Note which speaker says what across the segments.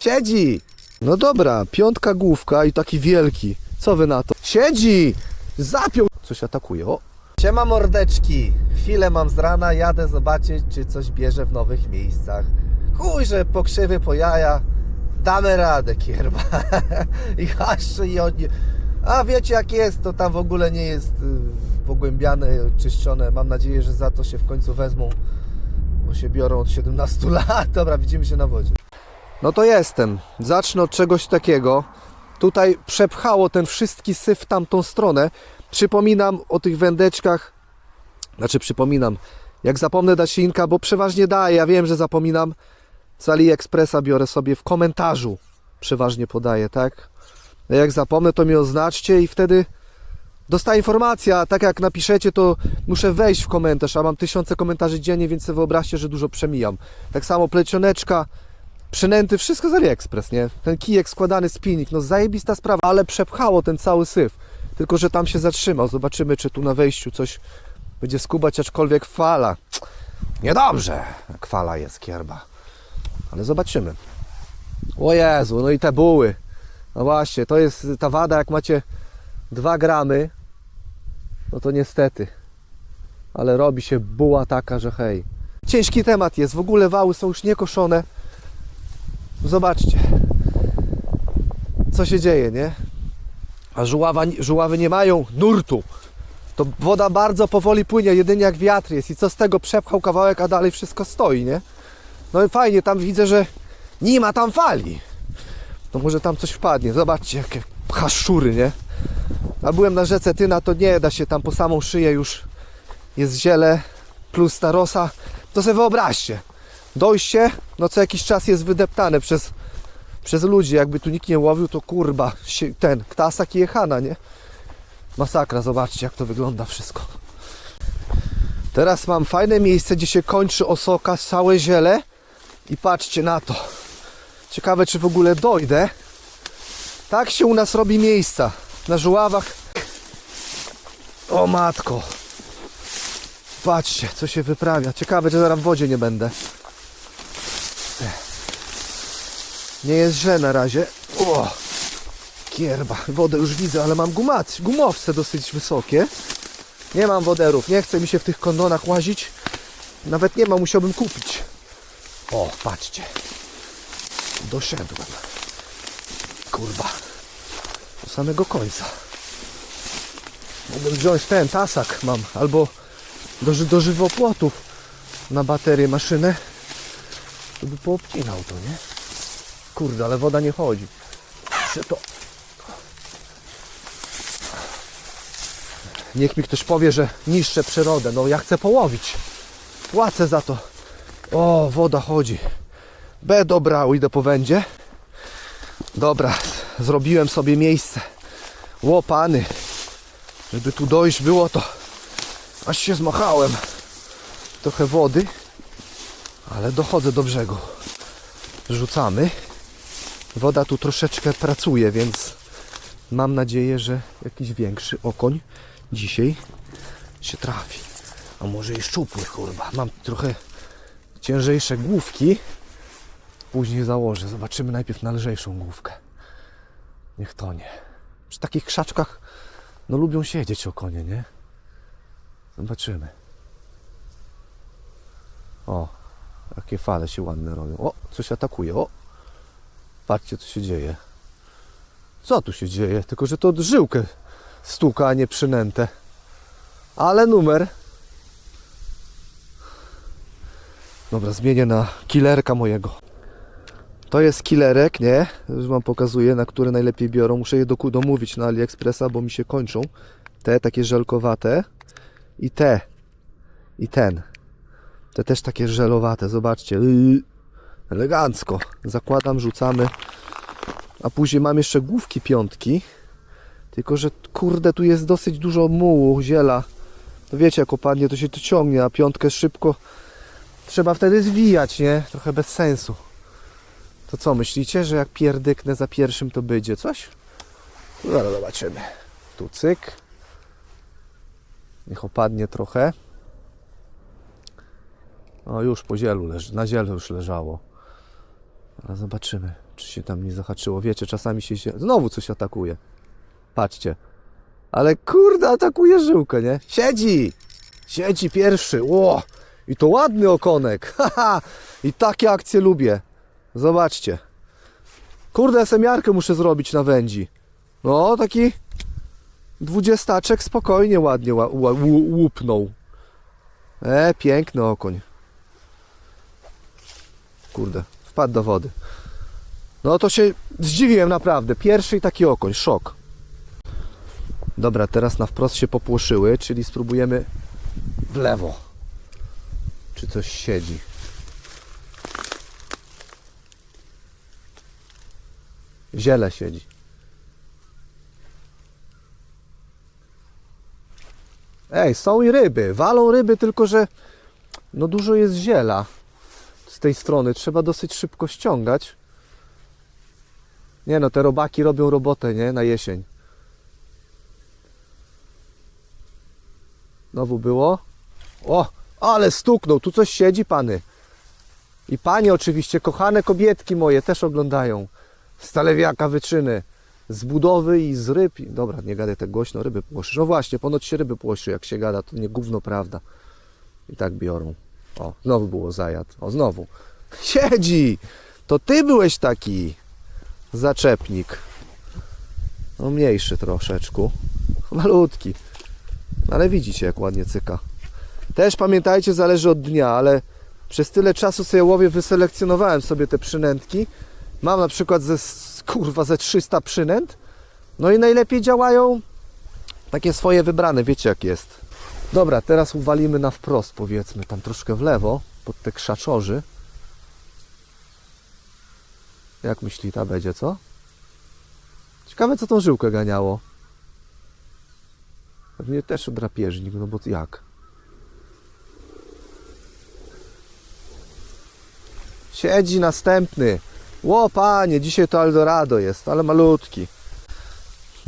Speaker 1: Siedzi! No dobra, piątka główka i taki wielki. Co wy na to? Siedzi! Zapiął! Coś atakuje, o! Siema mordeczki! Chwilę mam z rana, jadę zobaczyć, czy coś bierze w nowych miejscach. Chuj, że pokrzywy po jaja. Damy radę, kierba. I haszcze i oni... A wiecie jak jest, to tam w ogóle nie jest y, pogłębiane, czyszczone. Mam nadzieję, że za to się w końcu wezmą, bo się biorą od 17 lat. Dobra, widzimy się na wodzie. No to jestem. Zacznę od czegoś takiego. Tutaj przepchało ten wszystki syf w tamtą stronę. Przypominam o tych wędeczkach. Znaczy przypominam. Jak zapomnę dać linka, bo przeważnie daję. Ja wiem, że zapominam. Z AliExpressa biorę sobie w komentarzu. Przeważnie podaję, tak? A Jak zapomnę, to mi oznaczcie i wtedy dostaję informacja. A tak jak napiszecie, to muszę wejść w komentarz. A mam tysiące komentarzy dziennie, więc sobie wyobraźcie, że dużo przemijam. Tak samo plecioneczka przynęty, wszystko z AliExpress, nie? Ten kijek składany spinnik, no zajebista sprawa, ale przepchało ten cały syf. Tylko, że tam się zatrzymał. Zobaczymy, czy tu na wejściu coś będzie skubać, aczkolwiek fala. Niedobrze, jak fala jest kierba. Ale zobaczymy. O Jezu, no i te buły. No właśnie, to jest ta wada, jak macie 2 gramy, no to niestety. Ale robi się buła taka, że hej. Ciężki temat jest, w ogóle wały są już niekoszone. Zobaczcie, co się dzieje, nie? A żuława, żuławy nie mają nurtu. To woda bardzo powoli płynie, jedynie jak wiatr jest. I co z tego przepchał kawałek, a dalej wszystko stoi, nie? No i fajnie, tam widzę, że nie ma tam fali. To może tam coś wpadnie. Zobaczcie, jakie haszczury, nie? A byłem na rzece Tyna, to nie da się tam po samą szyję już jest ziele plus ta rosa. To sobie wyobraźcie. Dojście, no co jakiś czas jest wydeptane przez, przez ludzi. Jakby tu nikt nie łowił, to kurba, ten, ktasak i jechana, nie? Masakra, zobaczcie jak to wygląda wszystko. Teraz mam fajne miejsce, gdzie się kończy osoka, całe ziele i patrzcie na to. Ciekawe, czy w ogóle dojdę. Tak się u nas robi miejsca. Na żuławach. O matko. Patrzcie, co się wyprawia. Ciekawe, że zaraz w wodzie nie będę. Nie jest źle na razie. O, kierba. Wodę już widzę, ale mam gumac, gumowce dosyć wysokie. Nie mam woderów. Nie chce mi się w tych kondonach łazić. Nawet nie mam, musiałbym kupić. O, patrzcie. Doszedłem. Kurwa. Do samego końca. Mogę wziąć ten tasak mam, albo do, do żywopłotów na baterię maszynę, żeby poobcinał to, nie? Kurde, ale woda nie chodzi. Czy to... Niech mi ktoś powie, że niszczę przyrodę. No ja chcę połowić. Płacę za to. O, woda chodzi. B dobrał, idę po wędzie. Dobra, zrobiłem sobie miejsce. Łopany. Żeby tu dojść było to aż się zmachałem. Trochę wody, ale dochodzę do brzegu. Rzucamy. Woda tu troszeczkę pracuje, więc mam nadzieję, że jakiś większy okoń dzisiaj się trafi. A może i szczupły, kurwa. Mam trochę ciężejsze główki. Później założę. Zobaczymy najpierw na lżejszą główkę. Niech to nie. Przy takich krzaczkach no lubią siedzieć okonie, nie? Zobaczymy. O, jakie fale się ładne robią. O, coś atakuje. O, patrzcie co się dzieje. Co tu się dzieje? Tylko, że to od stuka, a nie przynętę. Ale numer. Dobra, zmienię na killerka mojego. To jest killerek, nie? Już wam pokazuję, na które najlepiej biorą. Muszę je domówić na AliExpressa, bo mi się kończą. Te takie żelkowate i te i ten. Te też takie żelowate, zobaczcie. Yy, elegancko. Zakładam, rzucamy. A później mam jeszcze główki piątki. Tylko, że kurde, tu jest dosyć dużo mułu, ziela. To wiecie, jak opadnie, to się to ciągnie, a piątkę szybko trzeba wtedy zwijać, nie? Trochę bez sensu. To co, myślicie, że jak pierdyknę za pierwszym, to będzie coś? No, Zaraz zobaczymy. Tu cyk. Niech opadnie trochę. O, już po zielu leży, na zielu już leżało. Ale zobaczymy, czy się tam nie zahaczyło. Wiecie, czasami się... się... Znowu coś atakuje. Patrzcie. Ale kurde, atakuje żyłkę, nie? Siedzi! Siedzi pierwszy. Ło! I to ładny okonek. Haha! I takie akcje lubię. Zobaczcie. Kurde, semiarkę muszę zrobić na wędzi. No, taki dwudziestaczek spokojnie, ładnie łupnął. E, piękny okoń. Kurde, wpadł do wody. No to się zdziwiłem naprawdę. Pierwszy taki okoń, szok. Dobra, teraz na wprost się popłoszyły, czyli spróbujemy w lewo. Czy coś siedzi. Ziele siedzi. Ej, są i ryby. Walą ryby, tylko że no dużo jest ziela z tej strony. Trzeba dosyć szybko ściągać. Nie no, te robaki robią robotę, nie? Na jesień. Znowu było. O, ale stuknął. Tu coś siedzi, pany. I panie oczywiście, kochane kobietki moje też oglądają. Z Talewiaka wyczyny. Z budowy i z ryb. Dobra, nie gadaj tak głośno, ryby płoszysz. No właśnie, ponoć się ryby płoszy, jak się gada, to nie gówno prawda. I tak biorą. O, znowu było zajad. O, znowu. Siedzi! To ty byłeś taki zaczepnik. No mniejszy troszeczkę. Malutki. Ale widzicie, jak ładnie cyka. Też pamiętajcie, zależy od dnia, ale przez tyle czasu sobie łowię, wyselekcjonowałem sobie te przynętki. Mam na przykład ze, kurwa, ze 300 przynęt. No i najlepiej działają takie swoje wybrane, wiecie jak jest. Dobra, teraz uwalimy na wprost, powiedzmy, tam troszkę w lewo, pod te krzaczorzy. Jak myśli ta będzie, co? Ciekawe, co tą żyłkę ganiało. Pewnie też drapieżnik, no bo jak? Siedzi następny. Ło, panie, dzisiaj to Eldorado jest, ale malutki.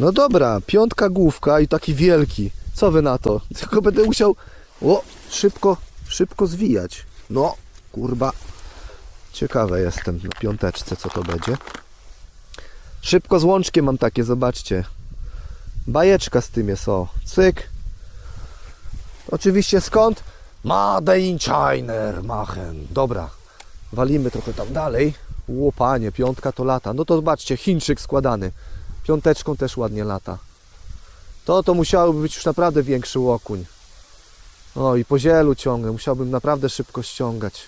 Speaker 1: No dobra, piątka główka i taki wielki. Co wy na to? Tylko będę musiał o, szybko, szybko zwijać. No, kurba. Ciekawe jestem na piąteczce, co to będzie. Szybko z łączkiem mam takie, zobaczcie. Bajeczka z tym jest, o. Cyk. Oczywiście skąd? Made in China, Machen. Dobra, walimy trochę tam dalej. Łopanie, piątka to lata. No to zobaczcie, Chińczyk składany. Piąteczką też ładnie lata. To to musiałoby być już naprawdę większy łokuń. O i po zielu ciągnę. Musiałbym naprawdę szybko ściągać.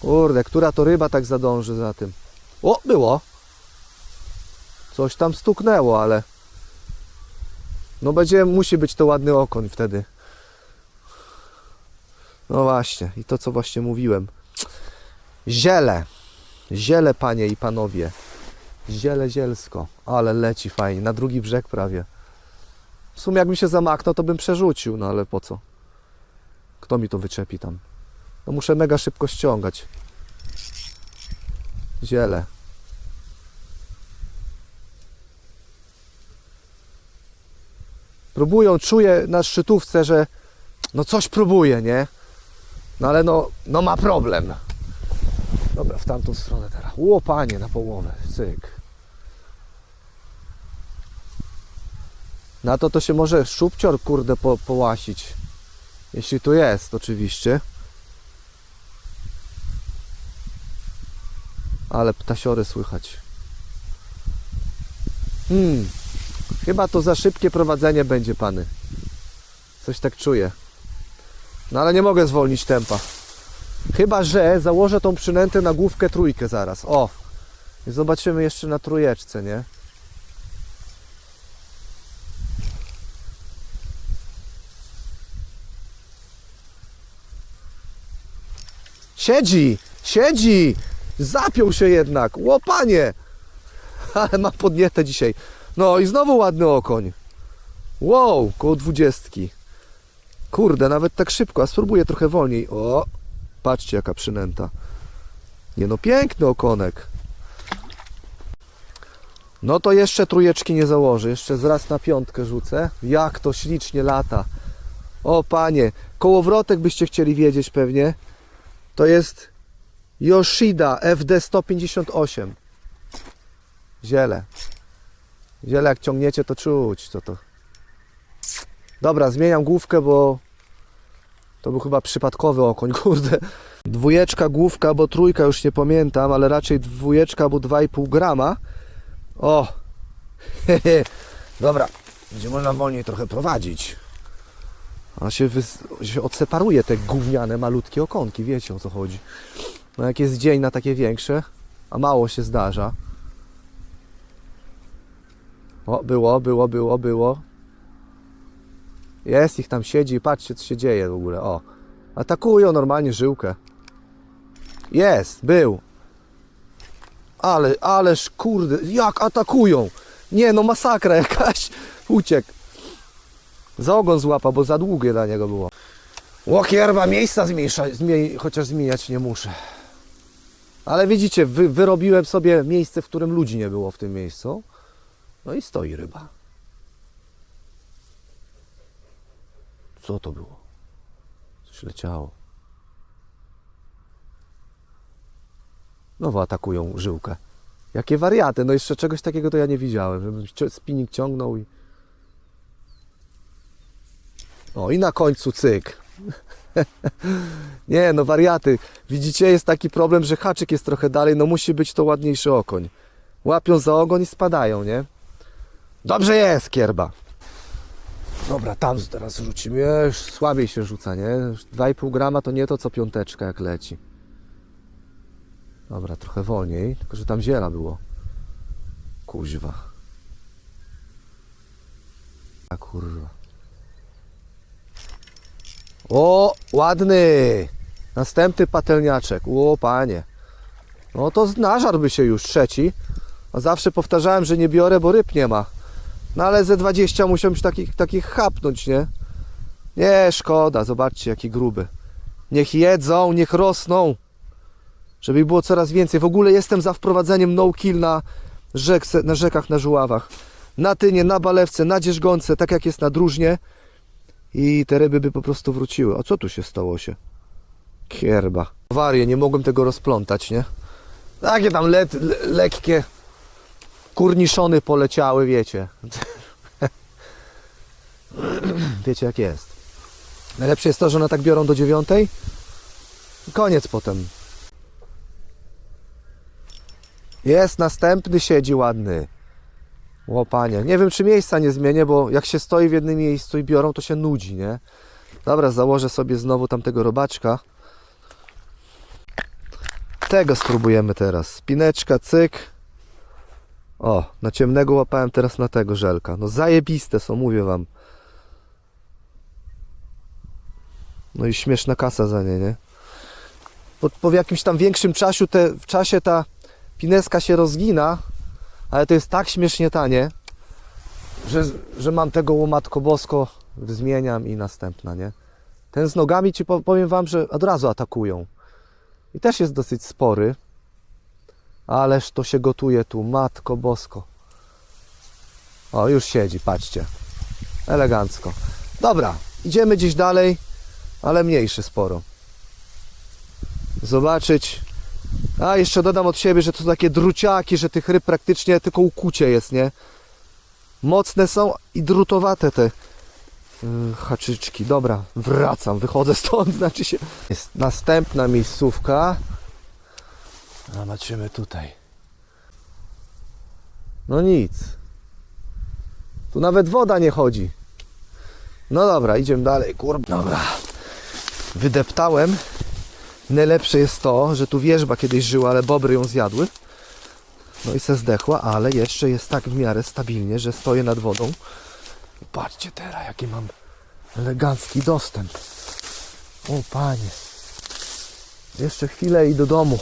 Speaker 1: Kurde, która to ryba tak zadąży za tym? O, było. Coś tam stuknęło, ale... No będzie, musi być to ładny okoń wtedy. No właśnie, i to co właśnie mówiłem. Ziele. Ziele, panie i panowie. Ziele zielsko. Ale leci fajnie. Na drugi brzeg prawie. W sumie jakbym się zamaknął, to bym przerzucił, no ale po co? Kto mi to wyczepi tam? No muszę mega szybko ściągać. Ziele. Próbują, czuję na szczytówce, że no coś próbuje, nie? No ale no, no ma problem. Dobra, w tamtą stronę teraz. Łopanie na połowę. Cyk. Na to to się może szubcior, kurde, po, połasić. Jeśli tu jest, oczywiście. Ale ptasiory słychać. Hmm. Chyba to za szybkie prowadzenie będzie, pany. Coś tak czuję. No ale nie mogę zwolnić tempa. Chyba, że założę tą przynętę na główkę trójkę zaraz. O! I zobaczymy jeszcze na trójeczce, nie? Siedzi! Siedzi! Zapiął się jednak! Łopanie! Ale ma podnietę dzisiaj. No i znowu ładny okoń. Wow, koło dwudziestki. Kurde, nawet tak szybko, a spróbuję trochę wolniej. O! Patrzcie jaka przynęta. Nie no, piękny okonek. No to jeszcze trójeczki nie założę. Jeszcze zraz na piątkę rzucę. Jak to ślicznie lata. O panie, kołowrotek byście chcieli wiedzieć pewnie. To jest Yoshida FD 158. Ziele. Ziele jak ciągniecie to czuć, co to. Dobra, zmieniam główkę, bo to był chyba przypadkowy okoń, kurde. Dwójeczka główka, bo trójka już nie pamiętam, ale raczej dwójeczka, bo 2,5 grama. O! Dobra, będzie można wolniej trochę prowadzić. A się, się odseparuje te gówniane, malutkie okonki, wiecie o co chodzi. No jak jest dzień na takie większe, a mało się zdarza. O, było, było, było, było. Jest, ich tam siedzi, patrzcie co się dzieje w ogóle, o. Atakują normalnie żyłkę. Jest, był. Ale, ależ kurde, jak atakują. Nie no, masakra jakaś. Uciekł. Za ogon złapa, bo za długie dla niego było. Łokierba, miejsca zmniejsza, chociaż zmieniać nie muszę. Ale widzicie, wy, wyrobiłem sobie miejsce, w którym ludzi nie było w tym miejscu. No i stoi ryba. Co to było? Coś leciało. Znowu atakują żyłkę. Jakie wariaty, no jeszcze czegoś takiego to ja nie widziałem, żebym spinning ciągnął i... O i na końcu cyk. nie no wariaty. Widzicie, jest taki problem, że haczyk jest trochę dalej, no musi być to ładdniejszy okoń. Łapią za ogon i spadają, nie? Dobrze jest, kierba. Dobra, tam teraz rzucimy. Już słabiej się rzuca, nie? Już 2,5 grama to nie to co piąteczka jak leci. Dobra, trochę wolniej, tylko że tam ziela było. Kuźwa. A kurwa. O, ładny! Następny patelniaczek. O, panie. No to nażarłby się już trzeci. A zawsze powtarzałem, że nie biorę, bo ryb nie ma. No ale ze 20 musiałbym się takich, takich chapnąć, nie? Nie, szkoda, zobaczcie jaki gruby. Niech jedzą, niech rosną. Żeby było coraz więcej. W ogóle jestem za wprowadzeniem no-kill na, rzekce, na rzekach, na żuławach. Na tynie, na balewce, na dzierżgonce, tak jak jest na drużnie. I te ryby by po prostu wróciły. A co tu się stało się? Kierba. Awarie, nie mogłem tego rozplątać, nie? Takie tam let, le, lekkie kurniszony poleciały, wiecie. wiecie jak jest. Najlepsze jest to, że one tak biorą do dziewiątej koniec potem. Jest następny, siedzi ładny. Łopanie. Nie wiem, czy miejsca nie zmienię, bo jak się stoi w jednym miejscu i biorą, to się nudzi, nie? Dobra, założę sobie znowu tamtego robaczka. Tego spróbujemy teraz. Spineczka, cyk. O, na ciemnego łapałem teraz na tego żelka. No zajebiste są, mówię wam. No i śmieszna kasa za nie, nie? Po, po jakimś tam większym czasie, te, w czasie ta pineska się rozgina, ale to jest tak śmiesznie tanie, że, że mam tego łomatko bosko, zmieniam i następna, nie? Ten z nogami ci po- powiem wam, że od razu atakują. I też jest dosyć spory. Ależ to się gotuje tu, matko bosko. O, już siedzi, patrzcie. Elegancko. Dobra, idziemy gdzieś dalej, ale mniejszy sporo. Zobaczyć. A, jeszcze dodam od siebie, że to są takie druciaki, że tych ryb praktycznie tylko ukucie jest, nie? Mocne są i drutowate te yy, haczyczki. Dobra, wracam, wychodzę stąd, znaczy się... Jest następna miejscówka. Zobaczymy tutaj. No nic. Tu nawet woda nie chodzi. No dobra, idziemy dalej, kurwa. Dobra. Wydeptałem. Najlepsze jest to, że tu wierzba kiedyś żyła, ale bobry ją zjadły. No i se zdechła, ale jeszcze jest tak w miarę stabilnie, że stoję nad wodą. I patrzcie teraz, jaki mam elegancki dostęp. O panie. Jeszcze chwilę i do domu.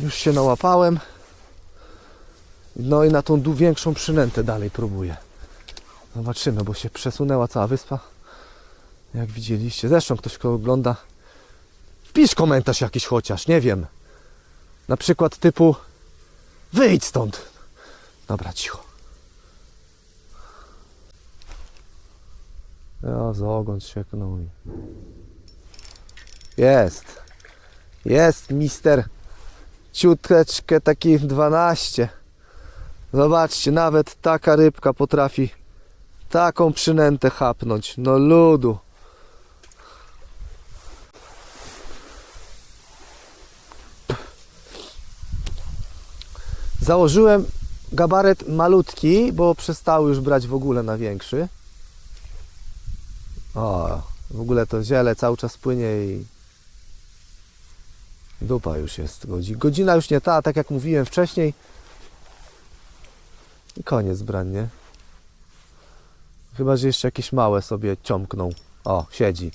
Speaker 1: Już się nałapałem. No i na tą większą przynętę dalej próbuję. Zobaczymy, bo się przesunęła cała wyspa. Jak widzieliście. Zresztą ktoś, kto ogląda, wpisz komentarz jakiś chociaż, nie wiem. Na przykład typu wyjdź stąd. Dobra, cicho. Ja za ogon sieknął. Jest. Jest mister ciuteczkę taki 12. Zobaczcie, nawet taka rybka potrafi taką przynętę chapnąć. No ludu. Założyłem gabaret malutki, bo przestały już brać w ogóle na większy. O, w ogóle to ziele cały czas płynie i dupa już jest. Godzi- Godzina już nie ta, tak jak mówiłem wcześniej. I koniec brań, nie? Chyba, że jeszcze jakieś małe sobie ciąkną. O, siedzi.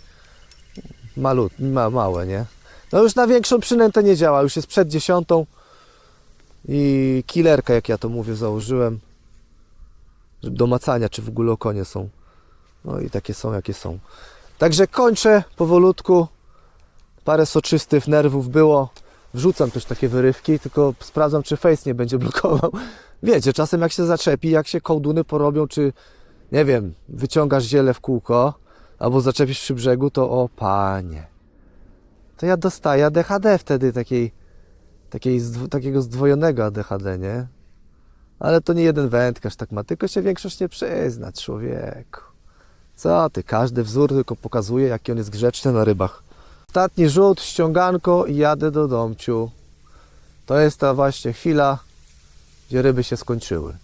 Speaker 1: Malut, ma, małe, nie? No już na większą przynętę nie działa, już jest przed dziesiątą. I killerka, jak ja to mówię, założyłem. Do macania, czy w ogóle okonie są. No i takie są, jakie są. Także kończę powolutku. Parę soczystych nerwów było. Wrzucam też takie wyrywki, tylko sprawdzam, czy face nie będzie blokował. Wiecie, czasem jak się zaczepi, jak się kołduny porobią, czy nie wiem, wyciągasz ziele w kółko, albo zaczepisz przy brzegu, to o panie. To ja dostaję ADHD wtedy takiej, takiej takiego zdwojonego ADHD, nie? Ale to nie jeden wędkarz tak ma, tylko się większość nie przyzna, człowieku. Co ty, każdy wzór tylko pokazuje, jaki on jest grzeczny na rybach. Ostatni rzut, ściąganko i jadę do domciu. To jest ta właśnie chwila, gdzie ryby się skończyły.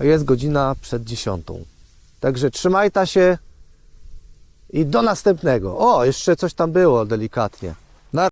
Speaker 1: Jest godzina przed dziesiątą. Także trzymaj ta się i do następnego. O, jeszcze coś tam było delikatnie. Na...